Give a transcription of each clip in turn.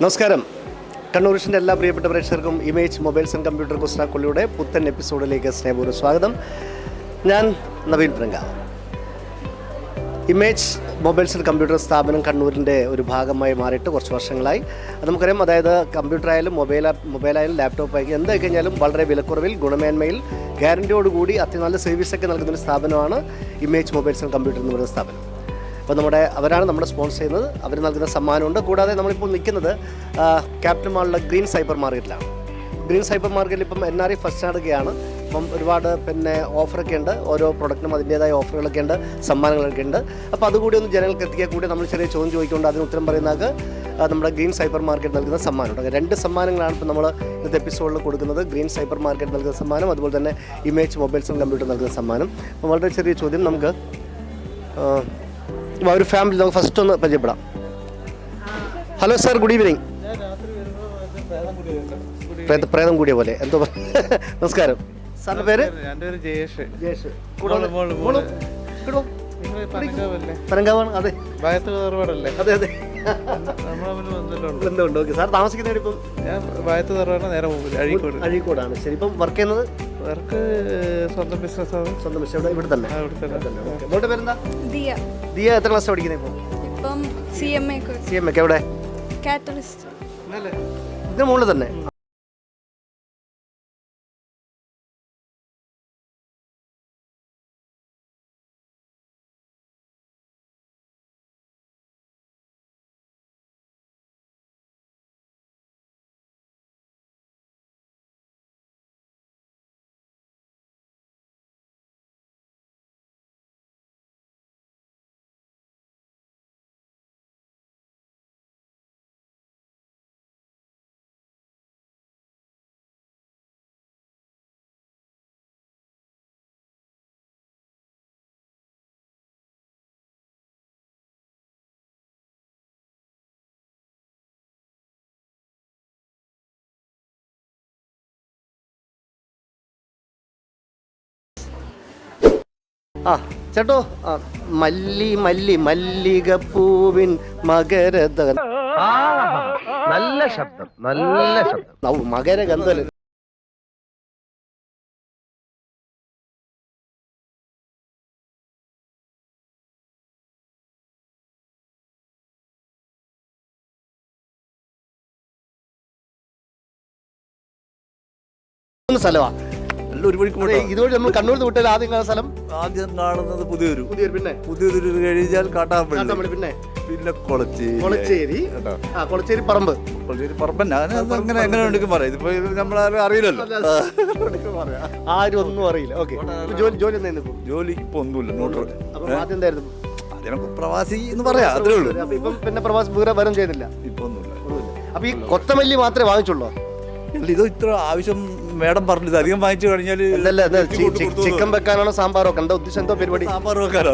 നമസ്കാരം. കണ്ണൂരിഷിന്റെ എല്ലാ പ്രിയപ്പെട്ട പ്രേക്ഷകർക്കും ഇമേജ് മൊബൈൽസ് ആൻഡ് കമ്പ്യൂട്ടർ കുസ്റ്റാക്കുള്ളിയുടെ പുത്തൻ എപ്പിസോഡിലേക്ക് സ്നേഹപൂർവം സ്വാഗതം. ഞാൻ നവീൻ പ്രങ്കാവ് ഇമേജ് മൊബൈൽസ് ആൻഡ് കമ്പ്യൂട്ടർ സ്ഥാപനം കണ്ണൂരിന്റെ ഒരു ഭാഗമായി മാറിയിട്ട് കുറച്ച് വർഷങ്ങളായി. അത് നമുക്കറിയാം അതായത് കമ്പ്യൂട്ടർ ആയാലും മൊബൈൽ മൊബൈലായാലും ലാപ്ടോപ്പ് ആയാലും എന്തായി കഴിഞ്ഞാലും വളരെ വിലക്കുറവിൽ ഗുണമേന്മയിൽ ഗ്യാരണ്ടിയോടുകൂടി അത്യ നല്ല സർവീസൊക്കെ നൽകുന്ന ഒരു സ്ഥാപനമാണ് ഇമേജ് മൊബൈൽസ് ആൻഡ് കമ്പ്യൂട്ടർ എന്ന് പറയുന്ന സ്ഥാപനം. അപ്പോൾ നമ്മുടെ അവരാണ് നമ്മുടെ സ്പോൺസർ ചെയ്യുന്നത്. അവർ നൽകുന്ന സമ്മാനമുണ്ട്. കൂടാതെ നമ്മളിപ്പോൾ നിൽക്കുന്നത് ക്യാപ്റ്റൻ മാളിലെ ഗ്രീൻ സൈബർ മാർക്കറ്റിലാണ് ഗ്രീൻ സൈബർ മാർക്കറ്റിൽ ഇപ്പം എൻ ആർ ഐ ഫസ്റ്റ് നടക്കുകയാണ് അപ്പം ഒരുപാട് പിന്നെ ഓഫറൊക്കെ ഉണ്ട്. ഓരോ പ്രൊഡക്റ്റിനും അതിന്റേതായ ഓഫറുകളൊക്കെ ഉണ്ട് സമ്മാനങ്ങളൊക്കെ ഉണ്ട്. അപ്പോൾ അതുകൂടി ഒന്ന് ജനങ്ങൾക്ക് എത്തിക്കാൻ കൂടി നമ്മൾ ചെറിയ ചോദ്യം ചോദിക്കൊണ്ട് അതിന് ഉത്തരം പറയുന്നതൊക്കെ നമ്മുടെ ഗ്രീൻ സൈബർ മാർക്കറ്റ് നൽകുന്ന സമ്മാനമുണ്ട്. രണ്ട് സമ്മാനങ്ങളാണ് ഇപ്പോൾ നമ്മൾ ഇന്നത്തെ എപ്പിസോഡിൽ കൊടുക്കുന്നത്. ഗ്രീൻ സൈബർ മാർക്കറ്റ് നൽകുന്ന സമ്മാനം അതുപോലെ തന്നെ ഇമേജ് മൊബൈൽസും കമ്പ്യൂട്ടർ നൽകുന്ന സമ്മാനം. അപ്പോൾ വളരെ ചെറിയ ചോദ്യം നമുക്ക് ആ, ഒരു ഫാമിലി നമുക്ക് ഫസ്റ്റ് ഒന്ന് പരിചയപ്പെടാം. ഹലോ സാർ ഗുഡ് ഈവനിങ് പ്രേത പ്രേതം കൂടിയ പോലെ. എന്തോ നമസ്കാരം. സാറിന്റെ പേര്? ജയേഷ്. ജയേഷ്. അതെ. അതെ അതെ. ബന്ധമുണ്ട് ഓക്കെ. സാർ താമസിക്കുന്ന ഇപ്പം ഞാൻ വായത്ത് തറവാണ് നേരെ മുമ്പിൽ അഴീക്കോട്. അഴീക്കോടാണ്. ശരി ഇപ്പം വർക്ക് ചെയ്യുന്നത്? വർക്ക് സ്വന്തം ബിസിനസ് ആണ്. സ്വന്തം ബിസിനസ് ഇവിടെ ഇവിടെ തന്നെ. ഇവിടെ പേരെന്താ? ദിയ. ദിയ എത്ര ക്ലാസ് പഠിക്കുന്നത് ഇപ്പം? ഇപ്പം C M A C M ഒക്കെ എവിടെ? കാറ്റലിസ്റ്റ് ഇതിന് മുകളിൽ തന്നെ. ആ ചേട്ടോ മല്ലി മല്ലി മല്ലി മല്ലികപ്പൂവിൻ മകരത നല്ല ശബ്ദം നല്ല ശബ്ദം. ഔ, മകരഗന്ധൽ. സ്ഥലമാ ഒരു വഴിക്ക് ഇതുവഴി നമ്മൾ കണ്ണൂർ വിട്ടാൽ ആദ്യം കാണുന്ന സ്ഥലം? ആദ്യം കാണുന്നത് പുതിയൊരു. പുതിയൊരു പിന്നെ? പുതിയൊരു കഴിഞ്ഞാൽ കാട്ടാമ്പള്ളി. പിന്നെ? പിന്നെ കൊളച്ചേരി. കൊളച്ചേരി. ആ കൊളച്ചേരി പറമ്പ്. കൊളച്ചേരി പറമ്പ്. ഞാൻ അങ്ങനെ എങ്ങനെ ഉണ്ടെങ്കിൽ പറയാം. ഇതിപ്പോ നമ്മളാരും അറിയില്ലല്ലോ. ആരും ഒന്നും അറിയില്ല. ഓക്കെ. ജോലി ജോലി എന്തായിരുന്നു ജോലി ഇപ്പൊ? ഒന്നുമില്ല. നോട്ടർ അപ്പൊ ആദ്യം എന്തായിരുന്നു? അതിനൊക്കെ പ്രവാസി എന്ന് പറയാം. അത്രേ ഉള്ളൂ. ഇപ്പം പിന്നെ പ്രവാസി വേറെ വരും ചെയ്യുന്നില്ല ഇപ്പൊ ഒന്നുമില്ല. അപ്പൊ ഈ കൊത്തമല്ലി മാത്രമേ വാങ്ങിച്ചുള്ളൂ? ഇത് ഇത്ര ആവശ്യം മേഡം പറഞ്ഞത് അധികം വാങ്ങിച്ചു കഴിഞ്ഞാൽ ചിക്കൻ വെക്കാനാണോ സാമ്പാറൊക്കെ എന്താ ഉദ്ദേശം? എന്തോ പരിപാടി? സാമ്പാർ വെക്കാനോ?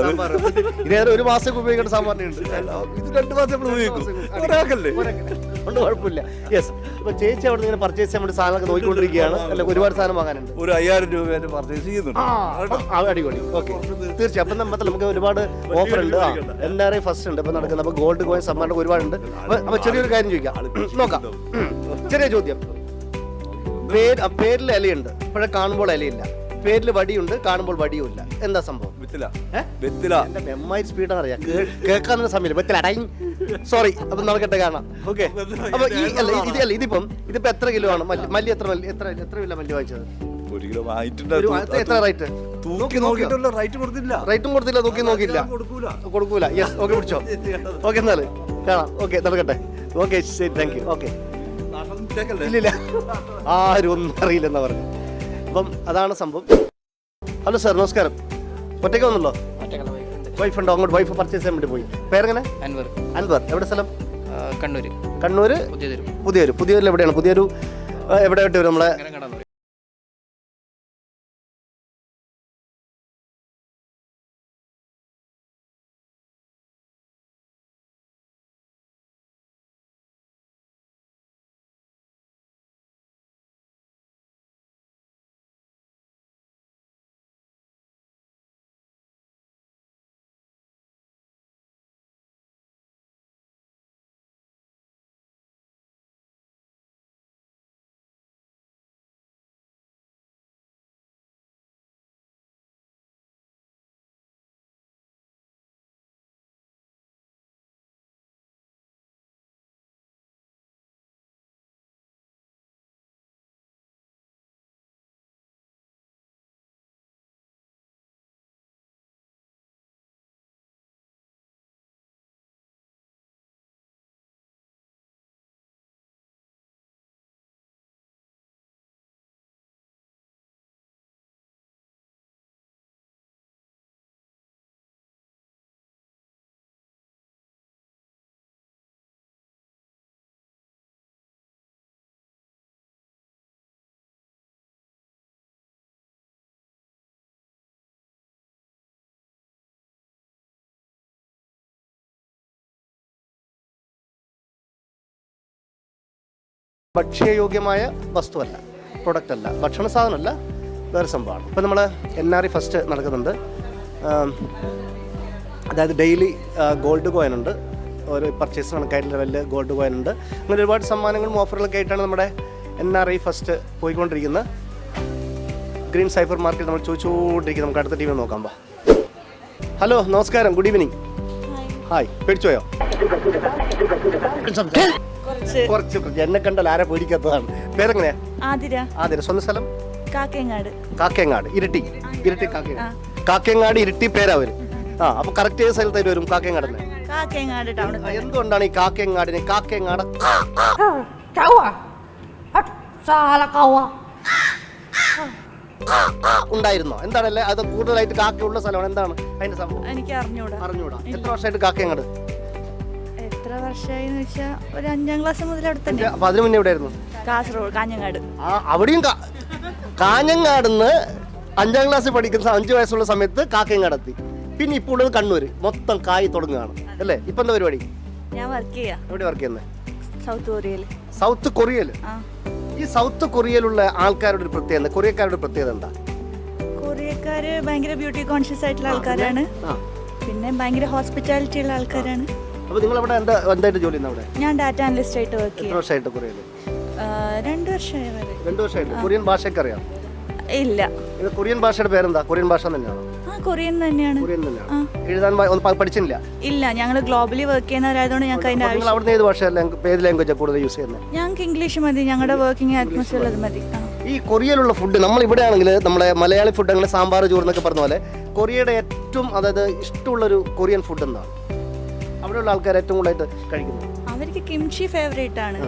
ഇതേറെ ഒരു മാസം ഉപയോഗിക്കേണ്ട സാമ്പാറിനുണ്ട് ഇത് രണ്ടു മാസം നമ്മൾ ഉപയോഗിക്കും. ഒരാൾക്കല്ലേ കൊണ്ട് കുഴപ്പമില്ല. യെസ് അപ്പൊ ചേച്ചി അവിടെ ഇങ്ങനെ പർച്ചേസ് ചെയ്യാൻ വേണ്ടി സാധനമൊക്കെ നോക്കിക്കൊണ്ടിരിക്കുകയാണ്. അല്ല ഒരുപാട് സാധനം വാങ്ങാനുണ്ട്. ഒരു അയ്യായിരം രൂപ പർച്ചേസ് ചെയ്യുന്നുണ്ട്. അടിപൊളി. ഓക്കെ തീർച്ചയായും. അപ്പൊ നമ്മൾ നമുക്ക് ഒരുപാട് ഓഫർ ഉണ്ട്. എല്ലാവരെയും എൻ ആർ ഐ ഫസ്റ്റ് ഉണ്ട്. ഇപ്പൊ നടക്കുന്നത്. അപ്പൊ ഗോൾഡ് കോയിൻ സമ്മാനം ഒരുപാടുണ്ട്. അപ്പൊ ചെറിയൊരു കാര്യം ചോദിക്കാം. നോക്കാം. ചെറിയ ചോദ്യം. പേര് പേരിൽ ഇലയുണ്ട് പക്ഷെ കാണുമ്പോൾ ഇലയില്ല പേരിൽ വടിയുണ്ട് കാണുമ്പോൾ വടിയുമില്ല എന്താ സംഭവം? വിത്തില? വിത്തില. എന്റെ മെമ്മായി സ്പീഡാണ് അറിയാം. കേൾക്കാൻ സമയം സോറി അപ്പൊ നടക്കട്ടെ കാണാം. ഓക്കെ. അപ്പൊ ഈ അല്ല ഇത് അല്ല ഇതിപ്പം ഇതിപ്പോ എത്ര കിലോ ആണ്? മല്ലി മല്ലി എത്ര മല്ലി എത്ര എത്ര കിലോ മല്ലി വാങ്ങിച്ചത്? ഒരു കിലോ എത്ര റൈറ്റ്? റൈറ്റ് കൊടുത്തില്ല റേറ്റും കൊടുത്തില്ല നോക്കി നോക്കിയില്ല. കൊടുക്കൂല. യെസ് ഓക്കെ പിടിച്ചോ. ഓക്കെ എന്നാൽ. കാണാം. ഓക്കെ നടക്കട്ടെ. ഓക്കെ ശരി താങ്ക് യു ഓക്കെ ഇല്ലില്ല. ആരും ഒന്നും അറിയില്ലെന്നാ പറഞ്ഞു. അപ്പം അതാണ് സംഭവം. ഹലോ സാർ നമസ്കാരം. ഒറ്റയ്ക്ക് വന്നല്ലോ? വൈഫ് ഉണ്ടോ അങ്ങോട്ട് വൈഫ് പർച്ചേസ് ചെയ്യാൻ വേണ്ടി പോയി. പേരെങ്ങനെ? അൻവർ. അൻവർ. എവിടെ സ്ഥലം? കണ്ണൂർ കണ്ണൂർ പുതിയൊരു പുതിയൊരു. പുതിയൊരു എവിടെയാണ്? പുതിയൊരു എവിടെ ആയിട്ട് വരും നമ്മളെ? ഭക്ഷ്യയോഗ്യമായ വസ്തുവല്ല പ്രൊഡക്റ്റ് അല്ല ഭക്ഷണ സാധനമല്ല വേറെ സംഭവമാണ്. ഇപ്പം നമ്മൾ എൻ ആർ ഐ ഫസ്റ്റ് നടക്കുന്നുണ്ട്. അതായത് ഡെയിലി ഗോൾഡ് കോയിൻ ഉണ്ട്. ഒരു പർച്ചേസ് കണക്കായിട്ട് ലെവലിൽ ഗോൾഡ് കോയിൻ ഉണ്ട്. അങ്ങനെ ഒരുപാട് സമ്മാനങ്ങളും ഓഫറുകളൊക്കെ ആയിട്ടാണ് നമ്മുടെ എൻ ആർ ഐ ഫസ്റ്റ് പോയിക്കൊണ്ടിരിക്കുന്നത്. ഗ്രീൻ സൈബർ മാർക്കറ്റ് നമ്മൾ ചോദിച്ചുകൊണ്ടിരിക്കുന്നത് നമുക്ക് അടുത്ത ടീമിൽ നോക്കാം വാ. ഹലോ നമസ്കാരം ഗുഡ് ഈവനിങ് ഹായ് പേടിച്ചോയോ കുറച്ച്. കുറച്ച് എന്നെ കണ്ടാൽ ആരെ പേടിക്കാത്തതാണ്. പേരെങ്ങനെയാ? ആതിര. ആതിര. സ്വന്തം സ്ഥലം? കാക്കയങ്ങാട് കാക്കയങ്ങാട് ഇരിട്ടി. ഇരിട്ടി. കാക്കയങ്ങാട് കാക്കയങ്ങാട് ഇരിട്ടി പേരാ അവർ. ആ അപ്പൊ കറക്റ്റ് ഏത് സ്ഥലത്തായിട്ട് വരും? കാക്കയങ്ങാട് തന്നെ. കാക്കയങ്ങാട് ആ, എന്തുകൊണ്ടാണ് ഈ കാക്കയങ്ങാടിനെ കാക്കയങ്ങാട് ഉണ്ടായിരുന്നോ? എന്താണല്ലേ? അത് കൂടുതലായിട്ട് കാക്കയുള്ള സ്ഥലമാണ്. എന്താണ് അതിന്റെ സംഭവം? എനിക്ക് അറിഞ്ഞൂടാ. അറിഞ്ഞൂടാ. എത്ര വർഷമായിട്ട് കാക്കയങ്ങാട് എത്ര വർഷമായി എന്ന് വെച്ചാ ഒരു അഞ്ചാം ക്ലാസ് മുതൽ അവിടെ തന്നെ. അപ്പൊ അതിനു മുന്നേ എവിടെയായിരുന്നു? കാസർഗോഡ് കാഞ്ഞങ്ങാട്. ആ അവിടെയും കാ- കാഞ്ഞങ്ങാടുന്ന് അഞ്ചാം ക്ലാസ്സിൽ പഠിക്കുന്ന അഞ്ചു വയസ്സുള്ള സമയത്ത് കാക്കയങ്ങാട് എത്തി പിന്നെ ഇപ്പോൾ ഉള്ളത് കണ്ണൂര്. മൊത്തം കായി തുടങ്ങുകയാണ്. അല്ലേ? ഇപ്പൊ എന്താ പരിപാടി? ഞാൻ വർക്ക് ചെയ്യാ. എവിടെ വർക്ക് ചെയ്യുന്നത് സൗത്ത് കൊറിയയിൽ സൗത്ത് കൊറിയയിൽ ആ. ഈ സൗത്ത് കൊറിയയിലുള്ള ആൾക്കാരുടെ ഒരു പ്രത്യേകത കൊറിയക്കാരുടെ പ്രത്യേകത എന്താ? കൊറിയക്കാര് ഭയങ്കര ബ്യൂട്ടി കോൺഷ്യസ് ആയിട്ടുള്ള ആൾക്കാരാണ്. ആ. പിന്നെ ഭയങ്കര ഹോസ്പിറ്റാലിറ്റി ഉള്ള ആൾക്കാരാണ്. അപ്പൊ നിങ്ങൾ അവിടെ എന്താ എന്തായിട്ട് ജോലി ചെയ്യുന്നത് അവിടെ? ഞാൻ ഡാറ്റ അനലിസ്റ്റ് ആയിട്ട് വർക്ക് എത്ര ചെയ്യാം വർഷമായിട്ട് കൊറിയയിൽ രണ്ട് വർഷമായി വരെ. രണ്ട് വർഷമായിട്ട് കൊറിയൻ ഭാഷയൊക്കെ അറിയാം? ഇല്ല. ഇത് കൊറിയൻ ഭാഷയുടെ പേരെന്താ? കൊറിയൻ ഭാഷ തന്നെയാണോ? ആ കൊറിയൻ തന്നെയാണ്. കൊറിയൻ തന്നെയാണ്? എഴുതാൻ വാ- ഒന്നും പ- പഠിച്ചില്ല ഇല്ല ഞങ്ങൾ ഗ്ലോബലി വർക്ക് ചെയ്യുന്നവരായതുകൊണ്ട് ഞങ്ങൾക്ക് അതിന്റെ നിങ്ങൾ ആവശ്യം അവിടെ ഏത് ഭാഷ ഏത് ലാംഗ്വേജാണ് കൂടുതൽ യൂസ് ചെയ്യുന്നത് ഞങ്ങൾക്ക് ഇംഗ്ലീഷ് മതി ഞങ്ങളുടെ വർക്കിംഗ് അറ്റ്മോസ്ഫിയർ അത് മതി. ആ. ഈ കൊറിയയിലുള്ള ഫുഡ് നമ്മൾ ഇവിടെ ആണെങ്കിൽ നമ്മുടെ മലയാളി ഫുഡ് അങ്ങനെ സാമ്പാർ ചോറ് എന്നൊക്കെ പറഞ്ഞ പോലെ കൊറിയയുടെ ഏറ്റവും അതായത് ഇഷ്ടമുള്ളൊരു കൊറിയൻ ഫുഡ് എന്താണ് അവിടെയുള്ള ആൾക്കാർ ഏറ്റവും കൂടുതലായിട്ട് കഴിക്കുന്നത്. അവർക്ക് കിംഷി ഫേവറേറ്റ് ആണ്.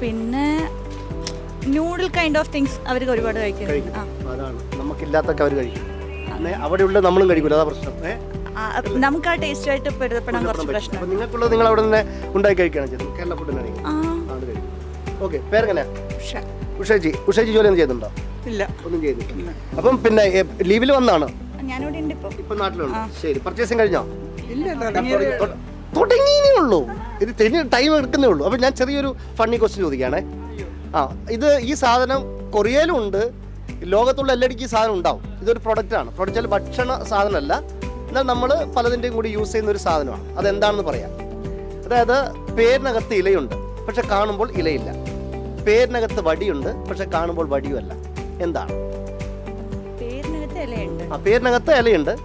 പിന്നെ? നൂഡിൽ കൈൻഡ് ഓഫ് തിങ്സ് അവർക്ക് ഒരുപാട് കഴിക്കുന്നത് കഴിക്കും. ആ. അതാണ്. നമുക്കില്ലാത്തൊക്കെ അവർ കഴിക്കും. അവിടെയുള്ള നമ്മളും കഴിക്കൂല. അതാ പ്രശ്നം. നമുക്ക് ആ, ടേസ്റ്റ് ആയിട്ട് പൊരുത്തപ്പെടാൻ കുറച്ച് പ്രശ്നം നിങ്ങൾക്കുള്ളത് നിങ്ങൾ അവിടെ തന്നെ ഉണ്ടാക്കി കഴിക്കുകയാണ് ചെയ്യുന്നത്. കേരള ഫുഡ് തന്നെയാണെങ്കിൽ ആ. ആണ് കഴിക്കും ഓക്കെ പേരെങ്ങനെയാ? ഉഷേജി. ഉഷേജി ജോലി ഒന്നും ചെയ്യുന്നുണ്ടോ? ഇല്ല. ഒന്നും ചെയ്യുന്നില്ല അപ്പം പിന്നെ ലീവിൽ വന്നാണ്? ഞാനിവിടെ ഉണ്ട് ഇപ്പൊ. നാട്ടിലുണ്ട്. ശരി. പർച്ചേസിങ് കഴിഞ്ഞോ? തൊട- തുടങ്ങിയേ ഉള്ളൂ ഇത് തെനി ടൈം എടുക്കുന്നേ ഉള്ളൂ. അപ്പൊ ഞാൻ ചെറിയൊരു ഫണ്ണി ക്വസ്റ്റ്യൻ ചോദിക്കുകയാണേ. ആ ഇത് ഈ സാധനം കൊറിയയിലും ഉണ്ട്. ലോകത്തുള്ള എല്ലായിടക്കും ഈ സാധനം ഉണ്ടാവും. ഇതൊരു പ്രൊഡക്റ്റ് ആണ്. പ്രൊഡക്റ്റ് ഭക്ഷണ സാധനമല്ല. എന്നാൽ നമ്മൾ പലതിന്റെയും കൂടി യൂസ് ചെയ്യുന്ന ഒരു സാധനമാണ്. അതെന്താണെന്ന് പറയാം. അതായത് പേരിനകത്ത് ഇലയുണ്ട് പക്ഷെ കാണുമ്പോൾ ഇലയില്ല. പേരിനകത്ത് വടിയുണ്ട് പക്ഷെ കാണുമ്പോൾ വടിയുമല്ല. എന്താണ്? പേരിനകത്ത് ഇലയുണ്ട്. ആ പേരിനകത്ത് ഇലയുണ്ട്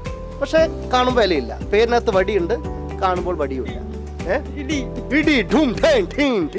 പക്ഷെ കാണുമ്പോൾ ഇലയില്ല. പേരിനകത്ത് വടിയുണ്ട് കാണുമ്പോൾ വടിയുണ്ട്. ഏ? ഇടി. ധൂം ധേം ധീം.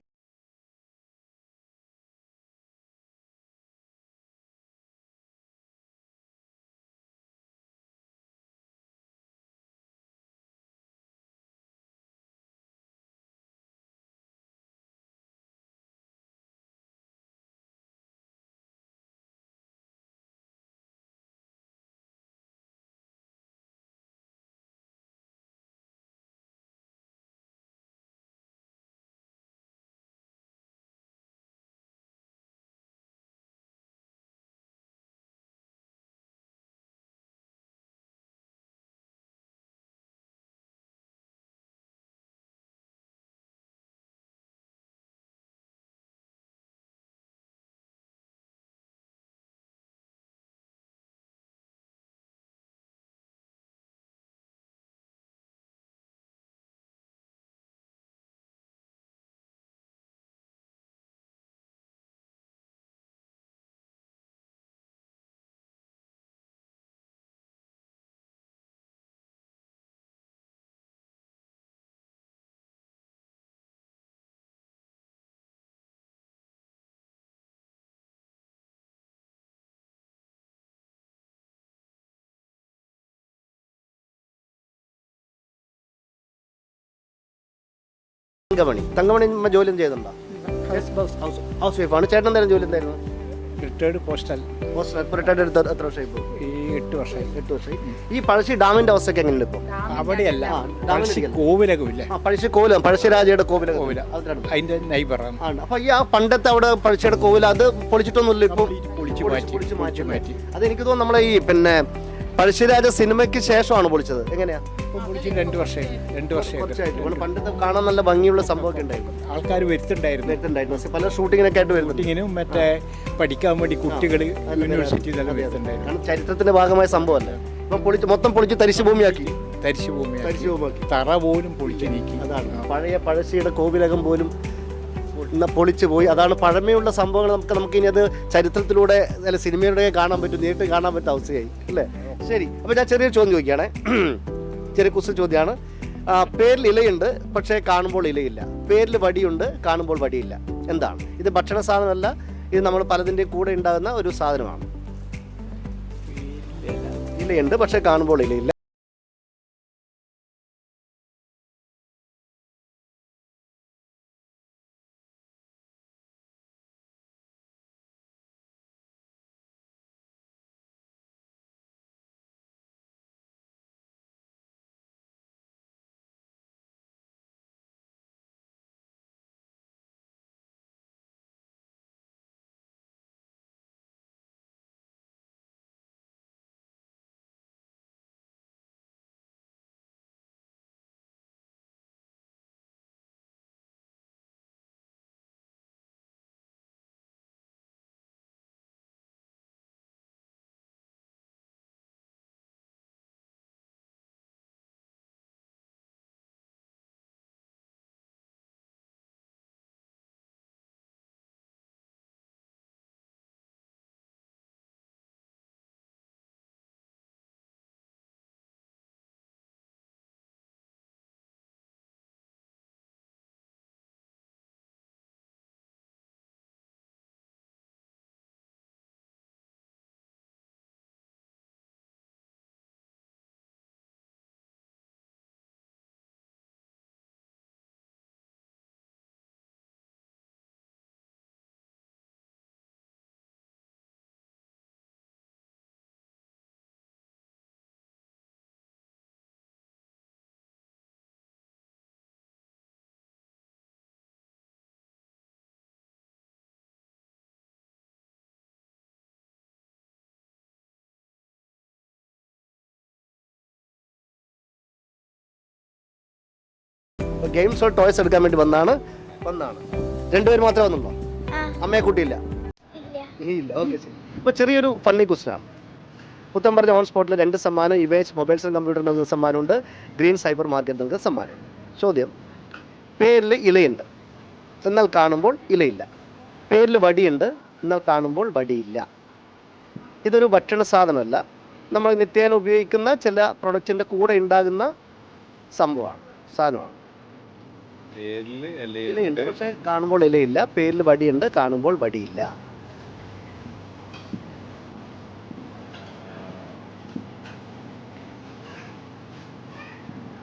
തങ്കമണി. തങ്കമണി ജോലി ചെയ്തുണ്ടോ ചെയ്യുന്നുണ്ടോ ഹൗസ് വൈഫാണ്. ചേട്ടൻ എന്തായാലും ജോലി എന്തായിരുന്നു? റിട്ടയർഡ് പോസ്റ്റൽ പോസ്റ്റ് ഇപ്പോൾ റിട്ടയർഡ് എടുത്ത് എത്ര വർഷമായി ഇപ്പോൾ ഈ എട്ട് വർഷമായി. എട്ട് വർഷമായി. ഈ പഴശ്ശി ഡാമിന്റെ അവസ്ഥയൊക്കെ എങ്ങനെയുണ്ട് ഇപ്പോൾ അവിടെയല്ല ആ, പഴശ്ശി ആ പഴശ്ശി കോവിലം പഴശ്ശിരാജയുടെ കോവിലം കോവില അതിന്റെ നൈബറാണ് ആണ്. അപ്പൊ ഈ ആ പണ്ടത്തെ അവിടെ പഴശ്ശിയുടെ കോവില അത് പൊളിച്ചിട്ടൊന്നുമില്ല ഇപ്പൊ? മാറ്റി, പൊളിച്ച് മാറ്റി. മാറ്റി. അത് എനിക്ക് തോന്നുന്നു നമ്മളെ ഈ പിന്നെ പഴശ്ശിരാജ സിനിമയ്ക്ക് ശേഷമാണ് പൊളിച്ചത്. എങ്ങനെയാ? പൊളിച്ച് രണ്ട് വർഷം രണ്ട് വർഷമായിട്ട്. പണ്ടത്തെ കാണാൻ നല്ല ഭംഗിയുള്ള സംഭവമൊക്കെ ഉണ്ടായിരുന്നു. ആൾക്കാർ വരുത്തുണ്ടായിരുന്നു. വരുത്തുണ്ടായിരുന്നു. പക്ഷേ പല ഷൂട്ടിങ്ങിനൊക്കെ ആയിട്ട് വരുന്നുണ്ട്. ഷൂട്ടിങ്ങിനും മറ്റേ പഠിക്കാൻ വേണ്ടി കുട്ടികൾ യൂണിവേഴ്സിറ്റി ഇതെല്ലാം വരുത്തുണ്ടായിരുന്നു കാരണം ചരിത്രത്തിന്റെ ഭാഗമായ സംഭവമല്ലേ? ഇപ്പം പൊളിച്ച് മൊത്തം പൊളിച്ച് തരിശു ഭൂമിയാക്കി. തരിശു ഭൂമിയാക്കി. തരിശു ഭൂമിയാക്കി. തറ പോലും പൊളിച്ച് നീക്കി. അതാണ്. പഴയ പഴശ്ശിയുടെ കോവിലകം പോലും പൊളിച്ചു പോയി. അതാണ് പഴമയുള്ള സംഭവങ്ങൾ നമുക്ക് നമുക്ക് ഇനി അത് ചരിത്രത്തിലൂടെ അല്ല സിനിമയിലൂടെ കാണാൻ പറ്റും. നേരിട്ട് കാണാൻ പറ്റുന്ന അവസ്ഥയായി. അല്ലേ? ശരി അപ്പോൾ ഞാൻ ചെറിയൊരു ചോദ്യം ചോദിക്കുകയാണേ. ചെറിയ കുസു ചോദ്യമാണ്. പേരിൽ ഇലയുണ്ട് പക്ഷേ കാണുമ്പോൾ ഇലയില്ല. പേരിൽ വടിയുണ്ട് കാണുമ്പോൾ വടിയില്ല. എന്താണ്? ഇത് ഭക്ഷണ സാധനമല്ല ഇത് നമ്മൾ പലതിന്റെ കൂടെ ഉണ്ടാകുന്ന ഒരു സാധനമാണ്. ഇലയുണ്ട് പക്ഷേ കാണുമ്പോൾ ഇലയില്ല. ഗെയിംസ് ഓർ ടോയ്സ് എടുക്കാൻ വേണ്ടി വന്നാണ്. വന്നാണ്. രണ്ടുപേര് മാത്രമേ വന്നുള്ളൂ? അമ്മയെ കൂട്ടിയില്ല? ഇല്ല. ഓക്കെ ശരി. ഇപ്പോൾ ചെറിയൊരു ഫണ്ണി ക്വസ്റ്റനാണ് പുത്തൻ പറഞ്ഞ ഓൺ സ്പോട്ടിൽ രണ്ട് സമ്മാനം ഇവേജ് മൊബൈൽസ് ആൻഡ് കമ്പ്യൂട്ടറിന് സമ്മാനമുണ്ട്. ഗ്രീൻ സൈബർ മാർക്കറ്റ് നമുക്ക് സമ്മാനം. ചോദ്യം. പേരിൽ ഇലയുണ്ട്. എന്നാൽ കാണുമ്പോൾ ഇലയില്ല. പേരിൽ വടിയുണ്ട്. എന്നാൽ കാണുമ്പോൾ വടിയില്ല. ഇതൊരു ഭക്ഷണ സാധനമല്ല. നമ്മൾ നിത്യേന ഉപയോഗിക്കുന്ന ചില പ്രൊഡക്റ്റിന്റെ കൂടെ ഉണ്ടാകുന്ന സംഭവമാണ് സാധനമാണ്. ഇലയുണ്ട്. പക്ഷെ കാണുമ്പോൾ ഇലയില്ല. പേരിൽ വടിയുണ്ട്. കാണുമ്പോൾ വടിയില്ല.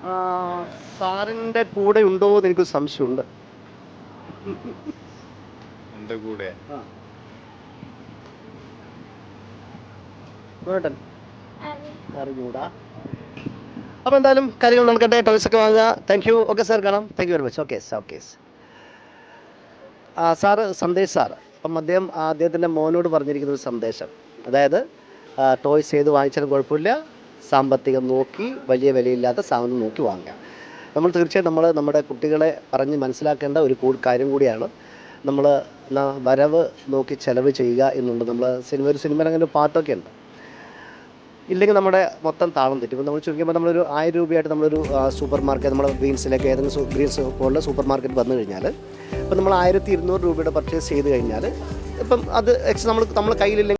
ആ, സാറിന്റെ കൂടെ ഉണ്ടോ എന്ന് എനിക്ക് സംശയമുണ്ട്. എന്റെ കൂടെ? അറിഞ്ഞൂടാ അപ്പോൾ എന്തായാലും കാര്യങ്ങൾ നടക്കട്ടെ ടോയ്സ് ഒക്കെ വാങ്ങുക. താങ്ക് യു ഓക്കെ സാർ കാണാം. Thank you very much okay okay sir Sandesh sir അപ്പം അദ്ദേഹം അദ്ദേഹത്തിന്റെ മോനോട് പറഞ്ഞിരിക്കുന്ന ഒരു സന്ദേശം. അതായത് ടോയ്സ് ഏത് വാങ്ങിച്ചാലും കുഴപ്പമില്ല. സാമ്പത്തികം നോക്കി വലിയ വിലയില്ലാത്ത സാധനം നോക്കി വാങ്ങുക. നമ്മൾ തീർച്ചയായും നമ്മൾ നമ്മുടെ കുട്ടികളെ പറഞ്ഞ് മനസ്സിലാക്കേണ്ട ഒരു കാര്യം കൂടിയാണ്. നമ്മൾ വരവ് നോക്കി ചെലവ് ചെയ്യുക എന്നുള്ളത്. നമ്മൾ സിനിമ ഒരു സിനിമയിൽ അങ്ങനെ പാട്ടൊക്കെ ഉണ്ട്. ഇല്ലെങ്കിൽ നമ്മുടെ മൊത്തം താളം തെറ്റും. ഇപ്പോൾ നമ്മൾ ചുരുക്കുമ്പോൾ നമ്മളൊരു ആയിരം രൂപയായിട്ട് നമ്മളൊരു സൂപ്പർ മാർക്കറ്റ് നമ്മുടെ ഗ്രീൻസിലേക്ക് ഏതെങ്കിലും ഗ്രീൻസ് പോലുള്ള സൂപ്പർ മാർക്കറ്റ് വന്നു കഴിഞ്ഞാൽ ഇപ്പം നമ്മൾ ആയിരത്തി ഇരുന്നൂറ് രൂപയുടെ പർച്ചേസ് ചെയ്ത് കഴിഞ്ഞാൽ ഇപ്പം അത് എക്സ് നമ്മൾ നമ്മൾ കയ്യിലില്ലെങ്കിൽ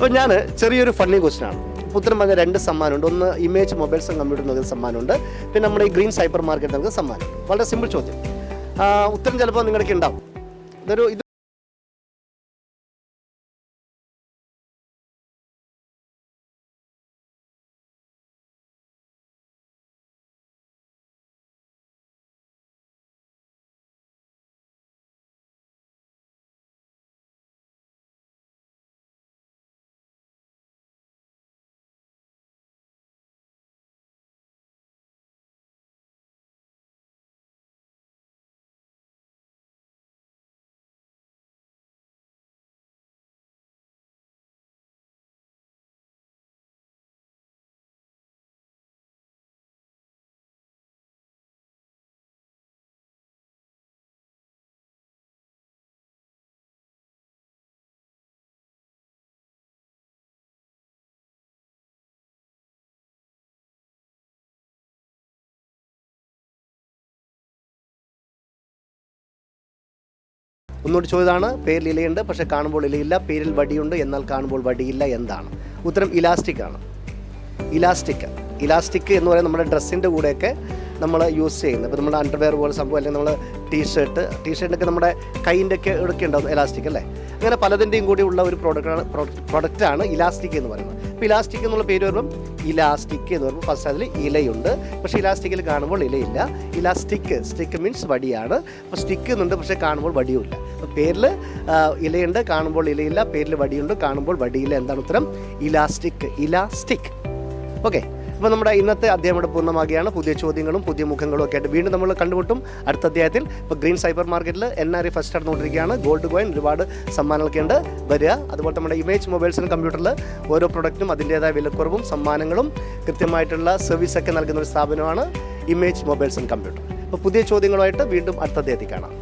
അപ്പോൾ ഞാൻ ചെറിയൊരു ഫണ്ണി അപ്പോൾ ഉത്തരം പറഞ്ഞ രണ്ട് സമ്മാനമുണ്ട്. ഒന്ന് ഇമേജ് മൊബൈൽസ് കമ്പ്യൂട്ടർ നൽകുന്ന സമ്മാനമുണ്ട്. പിന്നെ നമ്മുടെ ഈ ഗ്രീൻ സൈബർ മാർക്കറ്റ് നൽകുന്ന സമ്മാനം. വളരെ സിമ്പിൾ ചോദ്യം. ഉത്തരം ചിലപ്പോൾ നിങ്ങൾക്ക് ഉണ്ടാവും. ഇതൊരു ഇത് ഒന്നുകൂടി ചോദ്യമാണ് പേരിൽ ഇലയുണ്ട് പക്ഷേ കാണുമ്പോൾ ഇലയില്ല പേരിൽ വടിയുണ്ട് എന്നാൽ കാണുമ്പോൾ വടിയില്ല എന്താണ്? ഉത്തരം ഇലാസ്റ്റിക് ആണ്. ഇലാസ്റ്റിക്. ഇലാസ്റ്റിക് എന്ന് പറയുന്നത് നമ്മുടെ ഡ്രസ്സിന്റെ കൂടെയൊക്കെ നമ്മൾ യൂസ് ചെയ്യുന്നത്. ഇപ്പോൾ നമ്മുടെ അണ്ടർവെയർ പോലെ സംഭവം അല്ലെങ്കിൽ നമ്മൾ ടീഷർട്ട് ടീഷർട്ടൊക്കെ നമ്മുടെ കൈന്റെ ഒക്കെ ഇടയ്ക്ക് ഇലാസ്റ്റിക് അല്ലേ? അങ്ങനെ പലതിന്റെയും കൂടി ഉള്ള ഒരു പ്രോഡക്റ്റാണ് പ്രൊഡക്റ്റാണ് ഇലാസ്റ്റിക് എന്ന് പറയുന്നത്. ഇപ്പോൾ ഇലാസ്റ്റിക് എന്നുള്ള പേര് വരുമ്പം ഇലാസ്റ്റിക് എന്ന് പറയുമ്പോൾ ഫസ്റ്റ് അതിൽ ഇലയുണ്ട്. പക്ഷേ ഇലാസ്റ്റിക്കിൽ കാണുമ്പോൾ ഇലയില്ല. ഇലാസ്റ്റിക് സ്റ്റിക്ക് മീൻസ് വടിയാണ്. അപ്പോൾ സ്റ്റിക്ക് എന്നുണ്ട് പക്ഷേ കാണുമ്പോൾ വടിയുമില്ല പേരിൽ ഇലയുണ്ട് കാണുമ്പോൾ ഇലയില്ല. പേരിൽ വടിയുണ്ട് കാണുമ്പോൾ വടിയില്ല. എന്താണ് ഉത്തരം? Elastic elastic. ഓക്കെ. അപ്പോൾ നമ്മുടെ ഇന്നത്തെ അധ്യായം ഇവിടെ പൂർണമാകുകയാണ് പുതിയ ചോദ്യങ്ങളും പുതിയ മുഖങ്ങളും ഒക്കെ ആയിട്ട് വീണ്ടും നമ്മൾ കണ്ടുമുട്ടും. അടുത്ത അധ്യായത്തിൽ ഇപ്പോൾ ഗ്രീൻ സൈബർ മാർക്കറ്റിൽ എൻ ആർ ഐ ഫസ്റ്റ് നടന്നുകൊണ്ടിരിക്കുകയാണ്. ഗോൾഡ് കോയിൻ ഒരുപാട് സമ്മാനങ്ങളൊക്കെ ഉണ്ട് വരിക. അതുപോലെ നമ്മുടെ ഇമേജ് മൊബൈൽസിനും കമ്പ്യൂട്ടറിൽ ഓരോ പ്രൊഡക്റ്റും അതിന്റേതായ വിലക്കുറവും സമ്മാനങ്ങളും കൃത്യമായിട്ടുള്ള സർവീസൊക്കെ നൽകുന്ന ഒരു സ്ഥാപനമാണ് ഇമേജ് മൊബൈൽസ് ആൻഡ് കമ്പ്യൂട്ടർ. അപ്പോൾ പുതിയ ചോദ്യങ്ങളുമായിട്ട് വീണ്ടും അടുത്ത അധ്യായത്തിൽ കാണാം.